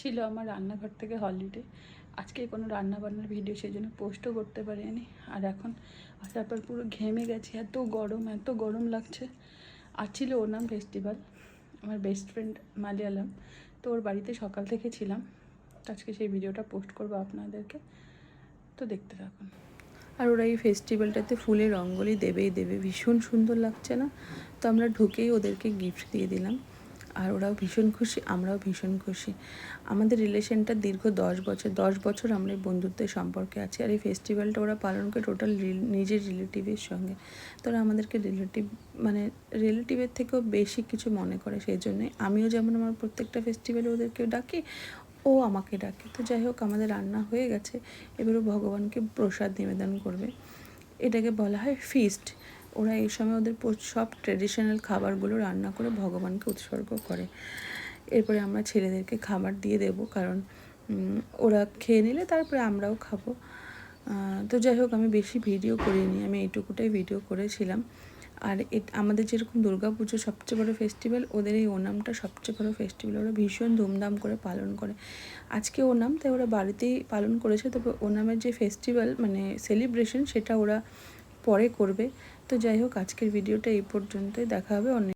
ছিল আমার রান্নাঘর থেকে হলিডে আজকে কোনো রান্না বান্নার ভিডিও সেই জন্য পোস্টও করতে পারিনি। আর এখন আসার পর পুরো ঘেমে গেছি, এত গরম এত গরম লাগছে। আর ছিল ওনাম ফেস্টিভ্যাল আমার বেস্ট ফ্রেন্ড মালিয়ালাম। তো ওর বাড়িতে সকাল থেকে ছিলাম। আজকে সেই ভিডিওটা পোস্ট করব আপনাদেরকে। তো দেখতে থাকুন। আর ওরা এই ফেস্টিভ্যালটাতে ফুলের রঙ্গোলি দেবেই দেবে, ভীষণ সুন্দর লাগছে না? তো আমরা ঢুকেই ওদেরকে গিফট দিয়ে দিলাম। আর ওরাও ভীষণ খুশি, আমরাও ভীষণ খুশি। আমাদের রিলেশনটা দীর্ঘ দশ বছর দশ বছর আমরা এই বন্ধুত্বের সম্পর্কে আছি আর এই ফেস্টিভ্যালটা ওরা পালন করে টোটাল নিজের রিলেটিভের সঙ্গে। তো ওরা আমাদেরকে রিলেটিভ মানে রিলেটিভের থেকেও বেশি কিছু মনে করে সেই জন্যে আমিও যেমন আমার প্রত্যেকটা ফেস্টিভ্যালে ওদেরকে ডাকি, ও আমাকে ডাকে। তো যাই হোক, আমাদের রান্না হয়ে গেছে, এবারও ভগবানকে প্রসাদ নিবেদন করবে। এটাকে বলা হয় ফিস্ট ওরা এই সময় ওদের সব ট্রেডিশনাল খাবারগুলো রান্না করে ভগবানকে উৎসর্গ করে। এরপরে আমরা ছেলেদেরকে খাবার দিয়ে দেব কারণ ওরা খেয়ে নিলে তারপরে আমরাও খাব। তো যাই হোক, আমি বেশি ভিডিও করিনি, আমি এইটুকুটাই ভিডিও করেছিলাম। আর এট- আমাদের যেরকম দুর্গাপুজো সবচেয়ে বড় ফেস্টিভ্যাল ওদের এই ওনামটা সবচেয়ে বড় ফেস্টিভ্যাল ওরা ভীষণ ধুমধাম করে পালন করে। আজকে ওনাম, তাই ওরা বাড়িতেই পালন করেছে, তবে ওনামের যে ফেস্টিভ্যাল মানে সেলিব্রেশন সেটা ওরা পরে করবে। তো যাই হোক আজকের ভিডিওটা এই পর্যন্তই। দেখা হবে অন্য